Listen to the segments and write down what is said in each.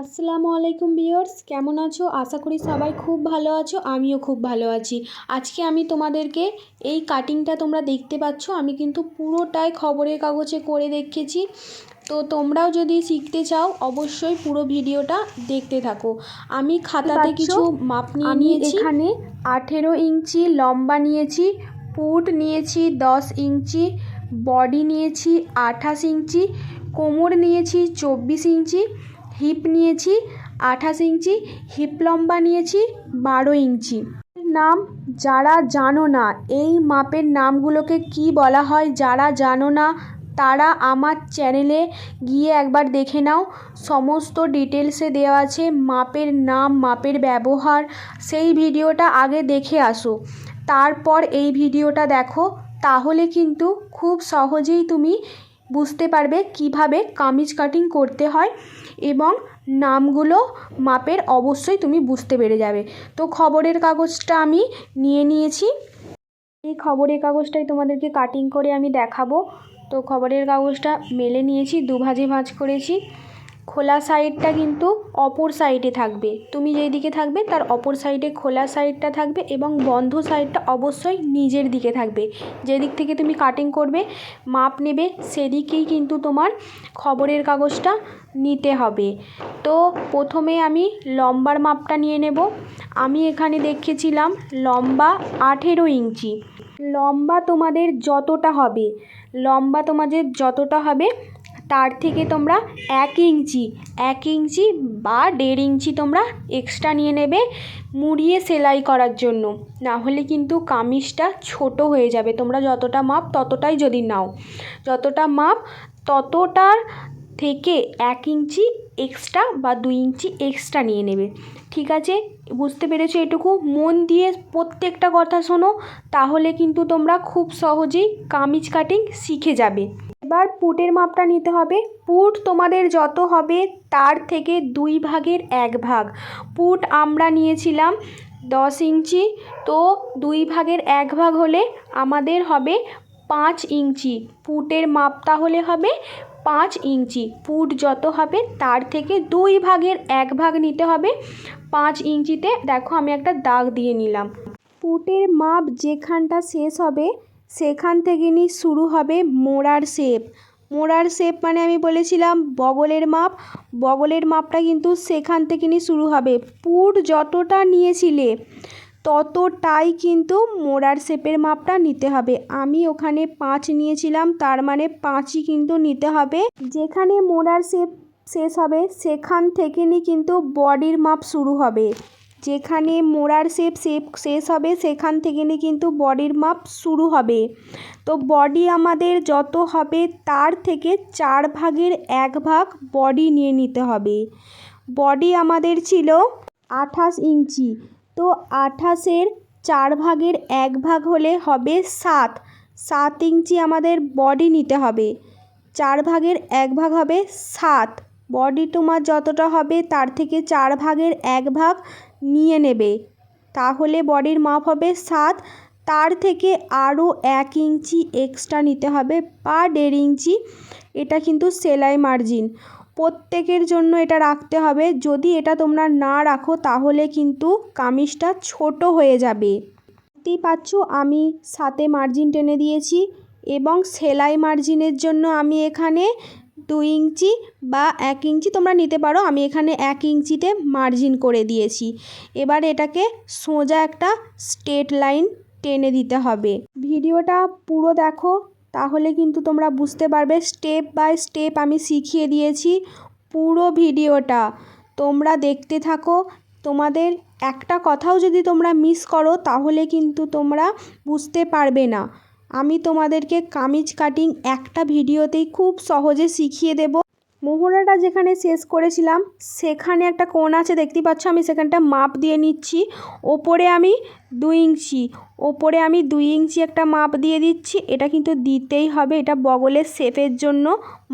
আসসালামু আলাইকুম ভিউয়ার্স কেমন আছো? আশা করি সবাই খুব ভালো আছো আমিও খুব ভালো আছি। আজকে আমি তোমাদেরকে এই কাটিংটা তোমরা দেখতে পাচ্ছ আমি কিন্তু পুরোটাই খবরের কাগজে করে দেখেছি। তো তোমরাও যদি শিখতে চাও অবশ্যই পুরো ভিডিওটা দেখতে থাকো। আমি খাতাতে কিছু মাপ নিয়ে নিয়েছি। এখানে আঠেরো ইঞ্চি লম্বা নিয়েছি পুট নিয়েছি দশ ইঞ্চি বডি নিয়েছি আঠাশ ইঞ্চি কোমর নিয়েছি চব্বিশ ইঞ্চি হিপ নিয়েছি, আঠাশ ইঞ্চি, হিপ লম্বা নিয়েছি, বারো ইঞ্চি। নাম যারা জানো না, এই মাপের নামগুলোকে কি বলা হয় যারা জানো না, তারা আমার চ্যানেলে গিয়ে একবার দেখে নাও। সমস্ত ডিটেলসে দেওয়া আছে মাপের নাম, মাপের ব্যবহার, সেই ভিডিওটা আগে দেখে আসো। তারপর এই ভিডিওটা দেখো, তাহলে কিন্তু খুব সহজেই তুমি বুঝতে পারবে কীভাবে কামিজ কাটিং করতে হয়। এবং নামগুলো মাপের অবশ্যই তুমি বুঝতে পেরে যাবে। তো খবরের কাগজটা আমি নিয়ে নিয়েছি। এই খবরের কাগজটাই তোমাদেরকে কাটিং করে আমি দেখাবো। তো খবরের কাগজটা মেলে নিয়েছি, দুভাজে ভাঁজ করেছি। খোলা সাইডটা কিন্তু অপর সাইডে থাকবে। তুমি যেই দিকে থাকবে, তার অপর সাইডে খোলা সাইডটা থাকবে এবং বন্ধ সাইডটা অবশ্যই নিজের দিকে থাকবে। যেদিক থেকে তুমি কাটিং করবে, মাপ নেবে, সেদিকেই কিন্তু তোমার খবরের কাগজটা নিতে হবে। তো প্রথমে আমি লম্বার মাপটা নিয়ে নেব। আমি এখানে দেখেছিলাম লম্বা আঠেরো ইঞ্চি। লম্বা তোমাদের যতটা হবে, লম্বা তোমাদের যতটা হবে তার থেকে তোমরা এক ইঞ্চি এক ইঞ্চি বা দেড় ইঞ্চি তোমরা এক্সট্রা নিয়ে নেবে মুড়িয়ে সেলাই করার জন্য। না হলে কিন্তু কামিজটা ছোট হয়ে যাবে। তোমরা যতটা মাপ ততটাই যদি নাও। যতটা মাপ ততটার থেকে এক ইঞ্চি এক্সট্রা বা দুই ইঞ্চি এক্সট্রা নিয়ে নেবে। ঠিক আছে? বুঝতে পেরেছ এটুকু? মন দিয়ে প্রত্যেকটা কথা শোনো, তাহলে কিন্তু তোমরা খুব সহজেই কামিজ কাটিং শিখে যাবে। এবার পুটের মাপটা নিতে হবে। পুট তোমাদের যত হবে তার থেকে দুই ভাগের এক ভাগ। পুট আমরা নিয়েছিলাম দশ ইঞ্চি, তো দুই ভাগের এক ভাগ হলে আমাদের হবে পাঁচ ইঞ্চি। পুটের মাপ তাহলে হবে পাঁচ ইঞ্চি। পুট যত হবে তার থেকে দুই ভাগের এক ভাগ নিতে হবে। পাঁচ ইঞ্চিতে দেখো আমি একটা দাগ দিয়ে নিলাম। পুটের মাপ যেখানটা শেষ হবে সেখান থেকে নিয়ে শুরু হবে মোড়ার শেপ। মোড়ার শেপ মানে আমি বলেছিলাম বগলের মাপ। বগলের মাপটা কিন্তু সেখান থেকে নিয়ে শুরু হবে। পুট যতটা নিয়েছিলে ততটাই কিন্তু মোড়ার শেপের মাপটা নিতে হবে। আমি ওখানে পাঁচ নিয়েছিলাম, তার মানে পাঁচই কিন্তু নিতে হবে। যেখানে মোড়ার শেপ শেষ হবে, সেখান থেকে নিয়ে কিন্তু বডির মাপ শুরু হবে। যেখানে মোড়ার শেপ শেপ শেষ হবে, সেখান থেকে কিন্তু বডির মাপ শুরু হবে। তো বডি আমাদের যত হবে, তার থেকে চার ভাগের এক ভাগ বডি নিয়ে নিতে হবে। বডি আমাদের ছিল আঠাশ ইঞ্চি। তো আঠাশের চার ভাগের এক ভাগ হলে হবে সাত। সাত ইঞ্চি আমাদের বডি নিতে হবে। চার ভাগের এক ভাগ হবে সাত। বডি তোমার যতটা হবে, তার থেকে চার ভাগের এক ভাগ নিয়ে নেবে। তাহলে বডির মাপ হবে সাত। তার থেকে আরও এক ইঞ্চি এক্সট্রা নিতে হবে বা দেড় ইঞ্চি। এটা কিন্তু সেলাই মার্জিন। প্রত্যেকের জন্য এটা রাখতে হবে। যদি এটা তোমরা না রাখো, তাহলে কিন্তু কামিজটা ছোট হয়ে যাবে। দেখতেই পাচ্ছ, আমি সাথে মার্জিন টেনে দিয়েছি এবং সেলাই মার্জিনের জন্য আমি এখানে দুই ইঞ্চি বা এক ইঞ্চি তোমরা নিতে পারো। আমি এখানে এক ইঞ্চিতে মার্জিন করে দিয়েছি। এবার এটাকে সোজা একটা স্টেট লাইন টেনে দিতে হবে। ভিডিওটা পুরো দেখো, তাহলে কিন্তু তোমরা বুঝতে পারবে স্টেপ বাই স্টেপ আমি শিখিয়ে দিয়েছি পুরো ভিডিওটা। তোমরা দেখতে থাকো, তোমাদের একটা কথাও যদি তোমরা মিস করো, তাহলে কিন্তু তোমরা বুঝতে পারবে না। আমি তোমাদেরকে কামিজ কাটিং একটা ভিডিওতেই খুব সহজে শিখিয়ে দেব। মোহরাটা যেখানে শেষ করেছিলাম, সেখানে একটা কোণ আছে, দেখতেই পাচ্ছ আমি সেখানটা মাপ দিয়ে নিচ্ছি। ওপরে আমি দুই ইঞ্চি, ওপরে আমি দুই ইঞ্চি একটা মাপ দিয়ে দিচ্ছি। এটা কিন্তু দিতেই হবে, এটা বগলের শেপের জন্য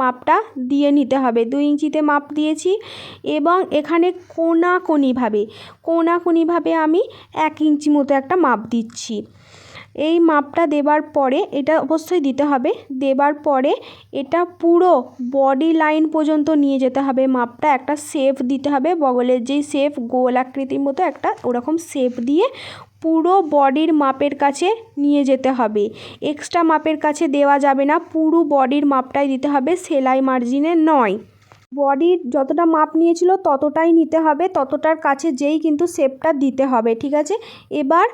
মাপটা দিয়ে নিতে হবে। দুই ইঞ্চিতে মাপ দিয়েছি এবং এখানে কোনাকুনিভাবে কোনাকুনিভাবে আমি এক ইঞ্চি মতো একটা মাপ দিচ্ছি। এই মাপটা দেবার পরে এটা অবশ্যই দিতে হবে। দেবার পরে এটা পুরো বডি লাইন পর্যন্ত নিয়ে যেতে হবে মাপটা। একটা শেপ দিতে হবে বগলের যেই শেপ গোল আকৃতির মতো একটা ওরকম শেপ দিয়ে পুরো বডির মাপের কাছে নিয়ে যেতে হবে। এক্সট্রা মাপের কাছে দেওয়া যাবে না, পুরো বডির মাপটাই দিতে হবে, সেলাই মার্জিনে নয়। বডির যতটা মাপ নিয়েছিল ততটাই নিতে হবে, ততটার কাছে যেই কিন্তু শেপটা দিতে হবে, ঠিক আছে? এবার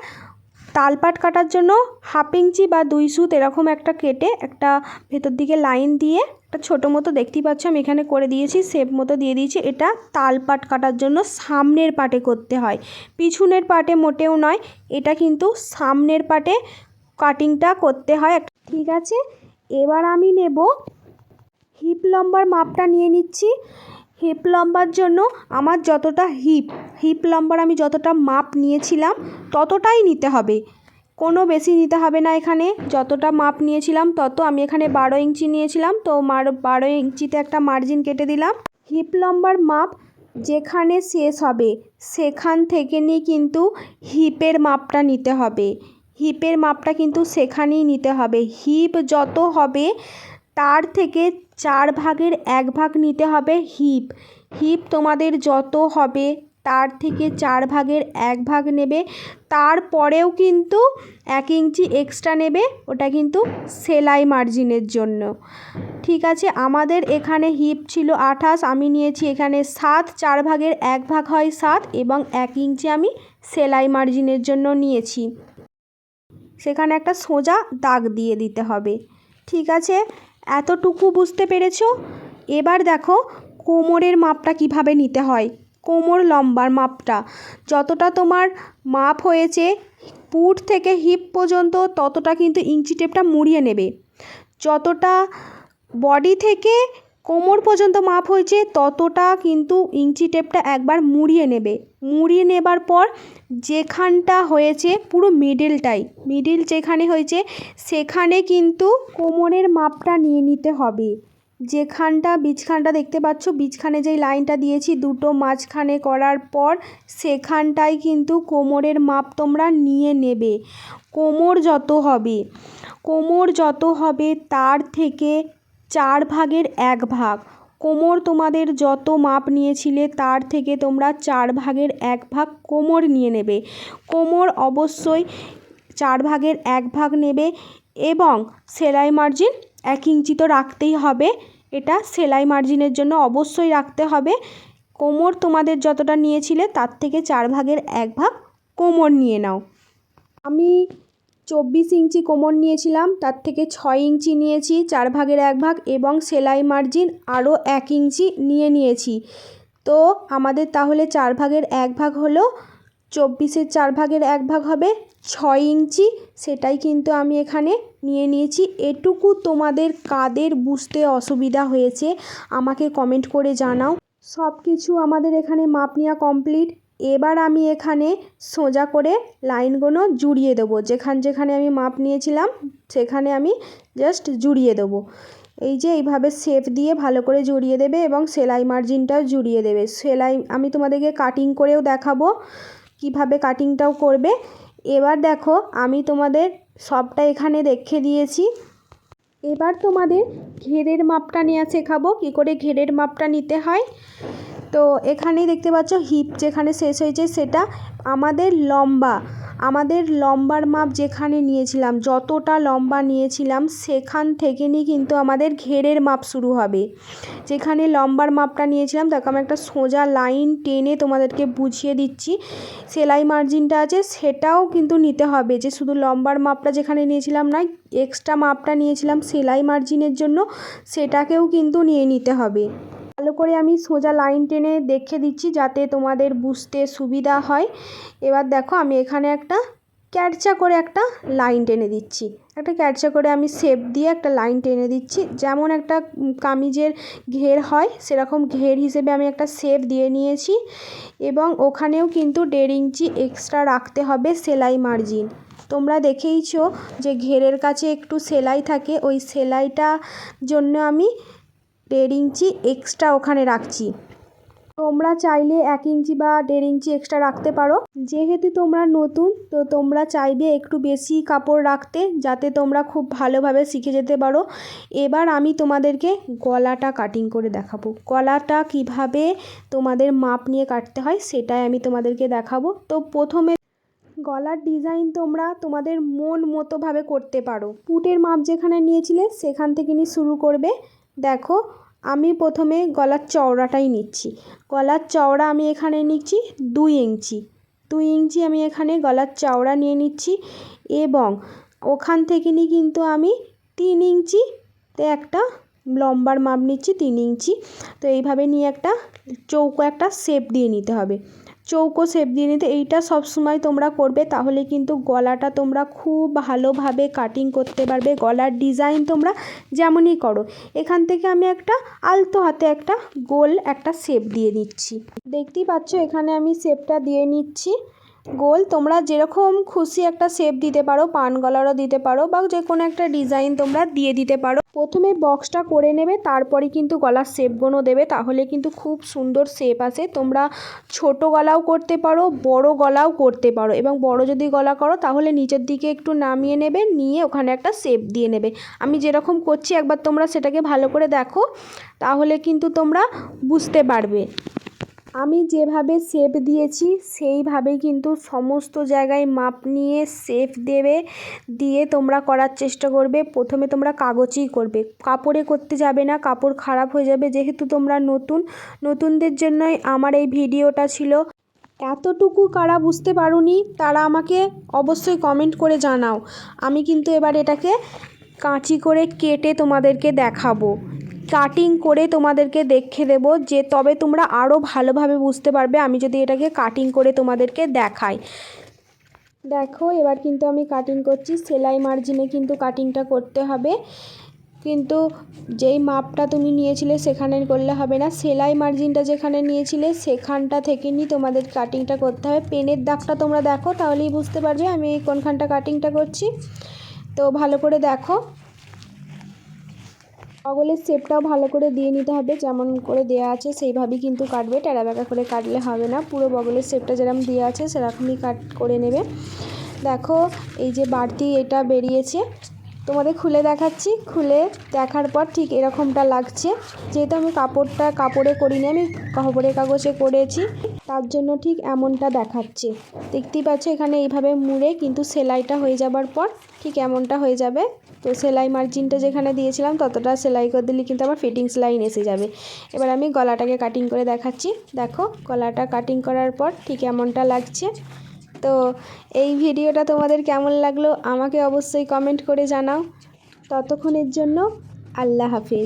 তালপাট কাটার জন্য হাফ ইঞ্চি বা দুই সুত এরকম একটা কেটে একটা ভেতর দিকে লাইন দিয়ে একটা ছোটো মতো দেখতেই পাচ্ছ আমি এখানে করে দিয়েছি শেপ মতো দিয়ে দিয়েছি। এটা তালপাট কাটার জন্য সামনের পাটে করতে হয়। পিছনের পাটে মোটেও নয়, এটা কিন্তু সামনের পাটে কাটিংটা করতে হয়। ঠিক আছে, এবার আমি নেব হিপ লম্বার মাপটা নিয়ে নিচ্ছি। হিপ লম্বার জন্য আমার যতটা হিপ হিপ লম্বার আমি যতটা মাপ নিয়েছিলাম ততটাই নিতে হবে। কোনো বেশি নিতে হবে না এখানে, যতটা মাপ নিয়েছিলাম তত আমি এখানে বারো ইঞ্চি নিয়েছিলাম, তো মার, বারো ইঞ্চিতে একটা মার্জিন কেটে দিলাম। হিপ লম্বার মাপ যেখানে শেষ হবে, সেখান থেকে নিয়ে কিন্তু হিপের মাপটা নিতে হবে। হিপের মাপটা কিন্তু সেখানেই নিতে হবে। হিপ যত হবে, তার থেকে চার ভাগের এক ভাগ নিতে হবে হিপ। হিপ তোমাদের যত হবে, তার থেকে চার ভাগের এক ভাগ নেবে। তারপরেও কিন্তু এক ইঞ্চি এক্সট্রা নেবে, ওটা কিন্তু সেলাই মার্জিনের জন্য। ঠিক আছে, আমাদের এখানে হিপ ছিল আঠাশ, আমি নিয়েছি এখানে সাত, চার ভাগের এক ভাগ হয় সাত এবং এক ইঞ্চি আমি সেলাই মার্জিনের জন্য নিয়েছি। সেখানে একটা সোজা দাগ দিয়ে দিতে হবে। ঠিক আছে এতটুকু বুঝতে পেরেছ? এবার দেখো কোমরের মাপটা কীভাবে নিতে হয়। কোমর লম্বার মাপটা। যতটা তোমার মাপ হয়েছে পুট থেকে হিপ পর্যন্ত ততটা কিন্তু ইঞ্চি টেপটা মুড়িয়ে নেবে। যতটা বডি থেকে কোমর পর্যন্ত মাপ হয়েছে, ততটা কিন্তু ইঞ্চি টেপটা একবার মুড়িয়ে নেবে। মুড়িয়ে নেবার পর যেখানটা হয়েছে পুরো মিডিলটাই মিডিল যেখানে হয়েছে, সেখানে কিন্তু কোমরের মাপটা নিয়ে নিতে হবে। যেখানটা, বীজখানটা দেখতে পাচ্ছ, বীজখানে যেই লাইনটা দিয়েছি, দুটো মাঝখানে করার পর সেখানটায় কিন্তু কোমরের মাপ তোমরা নিয়ে নেবে। কোমর যত হবে, কোমর যত হবে তার থেকে চার ভাগের এক ভাগ। কোমর তোমাদের যত মাপ নিয়েছিলে, তার থেকে তোমরা চার ভাগের এক ভাগ কোমর নিয়ে নেবে। কোমর অবশ্যই চার ভাগের এক ভাগ নেবে এবং সেলাই মার্জিন এক ইঞ্চি তো রাখতেই হবে। এটা সেলাই মার্জিনের জন্য অবশ্যই রাখতে হবে। কোমর তোমাদের যতটা নিয়েছিলে, তার থেকে চার ভাগের এক ভাগ কোমর নিয়ে নাও। আমি চব্বিশ ইঞ্চি কোমর নিয়েছিলাম, তার থেকে ছয় ইঞ্চি নিয়েছি, চার ভাগের এক ভাগ এবং সেলাই মার্জিন আরও এক ইঞ্চি নিয়ে নিয়েছি। তো আমাদের তাহলে চার ভাগের এক ভাগ হলো, চব্বিশের চার ভাগের এক ভাগ হবে ছয় ইঞ্চি, সেটাই কিন্তু আমি এখানে নিয়ে নিয়েছি। এটুকু তোমাদের কাদের বুঝতে অসুবিধা হয়েছে, আমাকে কমেন্ট করে জানাও। সব কিছু আমাদের এখানে মাপ নেওয়া কমপ্লিট। এবার আমি এখানে সোজা করে লাইনগুলো জুড়িয়ে দেবো। যেখান যেখানে আমি মাপ নিয়েছিলাম, সেখানে আমি জাস্ট জুড়িয়ে দেবো। এই যে এইভাবে শেপ দিয়ে ভালো করে জড়িয়ে দেবে এবং সেলাই মার্জিনটাও জুড়িয়ে দেবে। সেলাই, আমি তোমাদেরকে কাটিং করেও দেখাবো কীভাবে কাটিংটাও করবে। এবার দেখো, আমি তোমাদের সবটা এখানে দেখে দিয়েছি। এবার তোমাদের ঘেরের মাপটা নেওয়া শেখাবো। কী করে ঘেরের মাপটা নিতে হয়? তো এখানেই দেখতে পাচ্ছ হিপ যেখানে শেষ হয়েছে সেটা আমাদের লম্বা, আমাদের লম্বার মাপ যেখানে নিয়েছিলাম, যতটা লম্বা নিয়েছিলাম সেখান থেকে নিয়ে কিন্তু আমাদের ঘেরের মাপ শুরু হবে। যেখানে লম্বার মাপটা নিয়েছিলাম তাকে আমি একটা সোজা লাইন টেনে তোমাদেরকে বুঝিয়ে দিচ্ছি। সেলাই মার্জিনটা আছে, সেটাও কিন্তু নিতে হবে, যে শুধু লম্বার মাপটা যেখানে নিয়েছিলাম না এক্সট্রা মাপটা নিয়েছিলাম সেলাই মার্জিনের জন্য, সেটাকেও কিন্তু নিয়ে নিতে হবে। ভালো করে আমি সোজা লাইন টেনে দেখে দিচ্ছি যাতে তোমাদের বুঝতে সুবিধা হয়। এবার দেখো আমি এখানে একটা ক্যারচা করে একটা লাইন টেনে দিচ্ছি। একটা ক্যারচা করে আমি শেপ দিয়ে একটা লাইন টেনে দিচ্ছি। যেমন একটা কামিজের ঘের হয়, সেরকম ঘের হিসেবে আমি একটা শেপ দিয়ে নিয়েছি এবং ওখানেও কিন্তু দেড় ইঞ্চি এক্সট্রা রাখতে হবে সেলাই মার্জিন তোমরা দেখেইছো যে ঘেরের কাছে একটু সেলাই থাকে, ওই সেলাইটা জন্য আমি দেড় ইঞ্চি এক্সট্রা ওখানে রাখছি। তোমরা চাইলে এক ইঞ্চি বা দেড় ইঞ্চি এক্সট্রা রাখতে পারো। যেহেতু তোমরা নতুন, তো তোমরা চাইবে একটু বেশি কাপড় রাখতে, যাতে তোমরা খুব ভালোভাবে শিখে যেতে পারো। এবার আমি তোমাদেরকে গলাটা কাটিং করে দেখাবো। গলাটা কীভাবে তোমাদের মাপ নিয়ে কাটতে হয় সেটাই আমি তোমাদেরকে দেখাবো। তো প্রথমে গলার ডিজাইন তোমরা তোমাদের মন মতোভাবে করতে পারো। পুটের মাপ যেখানে নিয়েছিলে সেখান থেকে নিয়ে শুরু করবে। দেখো, আমি প্রথমে গলার চওড়াটাই নিচ্ছি। গলার চওড়া আমি এখানে নিচ্ছি দুই ইঞ্চি। দুই ইঞ্চি আমি এখানে গলার চওড়া নিয়ে নিচ্ছি এবং ওখান থেকে নিয়ে কিন্তু আমি তিন ইঞ্চিতে একটা লম্বার মাপ নিচ্ছি তিন ইঞ্চি। তো এইভাবে নিয়ে একটা চৌকো একটা শেপ দিয়ে নিতে হবে। চৌকো শেপ দিয়ে নিতে, এইটা সবসময় তোমরা করবে, তাহলে কিন্তু গলাটা তোমরা খুব ভালোভাবে কাটিং করতে পারবে। গলার ডিজাইন তোমরা যেমনই করো। এখান থেকে আমি একটা আলতো হাতে একটা গোল একটা শেপ দিয়ে নিচ্ছি। দেখতেই পাচ্ছ, এখানে আমি শেপটা দিয়ে নিচ্ছি। গোল, তোমরা যেরকম খুশি একটা শেপ দিতে পারো, পান গলারও দিতে পারো বা যে কোনো একটা ডিজাইন তোমরা দিয়ে দিতে পারো। প্রথমে বক্সটা করে নেবে, তারপরে কিন্তু গলার শেপগুলো দেবে, তাহলে কিন্তু খুব সুন্দর শেপ আসে। তোমরা ছোট গলাও করতে পারো, বড় গলাও করতে পারো এবং বড় যদি গলা করো, তাহলে নিচের দিকে একটু নামিয়ে নেবে, নিয়ে ওখানে একটা শেপ দিয়ে নেবে। আমি যেরকম করছি, একবার তোমরা সেটাকে ভালো করে দেখো, তাহলে কিন্তু তোমরা বুঝতে পারবে। আমি যেভাবে শেপ দিয়েছি সেইভাবেই কিন্তু সমস্ত জায়গায় মাপ নিয়ে শেপ দেবে, দিয়ে তোমরা করার চেষ্টা করবে। প্রথমে তোমরা কাগজেই করবে। কাপড়ে করতে যাবে না, কাপড় খারাপ হয়ে যাবে। যেহেতু তোমরা নতুন, নতুনদের জন্যই আমার এই ভিডিওটা ছিল। এতটুকু কারা বুঝতে পারোনি, তারা আমাকে অবশ্যই কমেন্ট করে জানাও। আমি কিন্তু এবার এটাকে কাঁচি করে কেটে তোমাদেরকে দেখাবো। কাটিং করে তোমাদেরকে দেখে দেবো যে তবে তোমরা আরও ভালোভাবে বুঝতে পারবে। আমি যদি এটাকে কাটিং করে তোমাদেরকে দেখাই। দেখো, এবার কিন্তু আমি কাটিং করছি। সেলাই মার্জিনে কিন্তু কাটিংটা করতে হবে। কিন্তু যেই মাপটা তুমি নিয়েছিলে সেখানে করলে হবে না। সেলাই মার্জিনটা যেখানে নিয়েছিলে সেখানটা থেকে নিয়ে তোমাদের কাটিংটা করতে হবে। পেনের দাগটা তোমরা দেখো, তাহলেই বুঝতে পারবে আমি কোনখানটা কাটিংটা করছি। তো ভালো করে দেখো। বগলের শেপটাও ভালো করে দিয়ে নিতে হবে, যেমন করে দেওয়া আছে সেইভাবেই কিন্তু কাটবে। টেরা বেঁকা করে কাটলে হবে না, পুরো বগলের শেপটা যেরকম দেওয়া আছে সেরকমই কাট করে নেবে। দেখো, এই যে বাড়তি এটা বেরিয়েছে তোমাদের খুলে দেখাচ্ছি। খুলে দেখার পর ঠিক এরকমটা লাগছে। যেহেতু আমি কাপড়টা কাপড়ে করিনি, আমি খবরের কাগজে করেছি, তার জন্য ঠিক এমনটা দেখাচ্ছে। দেখতেই পাচ্ছ এখানে এইভাবে মুড়ে কিন্তু সেলাইটা হয়ে যাবার পর ঠিক এমনটা হয়ে যাবে। তো সেলাই মার্জিনটা যেখানে দিয়েছিলাম, ততটা সেলাই করে দিলে কিন্তু আমার ফিটিংস লাইন এসে যাবে। এবার আমি গলাটাকে কাটিং করে দেখাচ্ছি। দেখো, গলাটা কাটিং করার পর ঠিক এমনটা লাগছে। তো এই ভিডিওটা তোমাদের কেমন লাগল আমাকে অবশ্যই কমেন্ট করে জানাও। ততক্ষণের জন্য আল্লাহ হাফিজ।